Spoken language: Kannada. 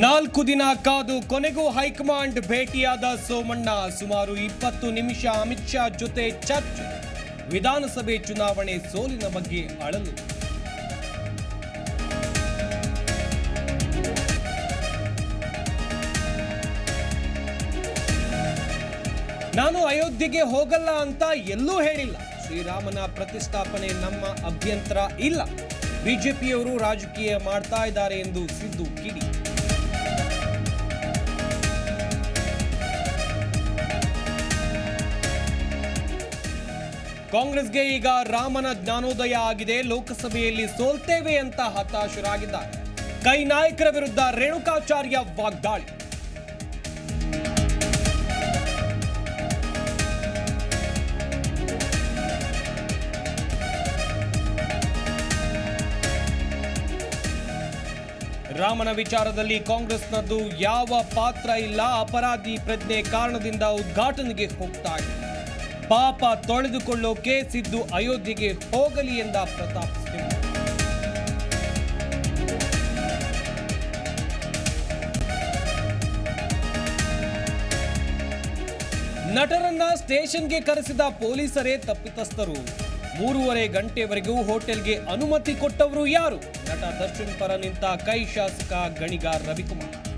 ನಾಲ್ಕು ದಿನ ಕಾದು ಕೊನೆಗೂ ಹೈಕಮಾಂಡ್ ಭೇಟಿಯಾದ ಸೋಮಣ್ಣ. ಸುಮಾರು ಇಪ್ಪತ್ತು ನಿಮಿಷ ಅಮಿತ್ ಶಾ ಜೊತೆ ಚರ್ಚೆ, ವಿಧಾನಸಭೆ ಚುನಾವಣೆ ಸೋಲಿನ ಬಗ್ಗೆ ಅಳಲು. ನಾನು ಅಯೋಧ್ಯೆಗೆ ಹೋಗಲ್ಲ ಅಂತ ಎಲ್ಲೂ ಹೇಳಿಲ್ಲ. ಶ್ರೀರಾಮನ ಪ್ರತಿಷ್ಠಾಪನೆ ನಮ್ಮ ಅಭ್ಯಂತರ ಇಲ್ಲ. ಬಿಜೆಪಿಯವರು ರಾಜಕೀಯ ಮಾಡ್ತಾ ಇದ್ದಾರೆ ಎಂದು ಸಿದ್ದು ಕಿಡಿ. ಕಾಂಗ್ರೆಸ್ಗೆ ಈಗ ರಾಮನ ಜ್ಞಾನೋದಯ ಆಗಿದೆ. ಲೋಕಸಭೆಯಲ್ಲಿ ಸೋಲ್ತೇವೆ ಅಂತ ಹತಾಶರಾಗಿದ್ದಾರೆ. ಕೈ ನಾಯಕರ ವಿರುದ್ಧ ರೇಣುಕಾಚಾರ್ಯ ವಾಗ್ದಾಳಿ. ರಾಮನ ವಿಚಾರದಲ್ಲಿ ಕಾಂಗ್ರೆಸ್ನದ್ದು ಯಾವ ಪಾತ್ರ ಇಲ್ಲ. ಅಪರಾಧಿ ಪ್ರಜ್ಞೆ ಕಾರಣದಿಂದ ಉದ್ಘಾಟನೆಗೆ ಹೋಗ್ತಾ ಇದೆ. ಪಾಪ ತೊಳೆದುಕೊಳ್ಳೋಕೆ ಸಿದ್ದು ಅಯೋಧ್ಯೆಗೆ ಹೋಗಲಿ ಎಂದ ಪ್ರತಾಪ್ ಸಿಂಗ್. ನಟರನ್ನ ಸ್ಟೇಷನ್ಗೆ ಕರೆಸಿದ ಪೊಲೀಸರೇ ತಪ್ಪಿತಸ್ಥರು. ಮೂರುವರೆ ಗಂಟೆವರೆಗೂ ಹೋಟೆಲ್ಗೆ ಅನುಮತಿ ಕೊಟ್ಟವರು ಯಾರು? ನಟ ದರ್ಶನ್ ಪರ ನಿಂತ ಕೈ ಶಾಸಕ ಗಣಿಗಾರ್ ರವಿಕುಮಾರ್.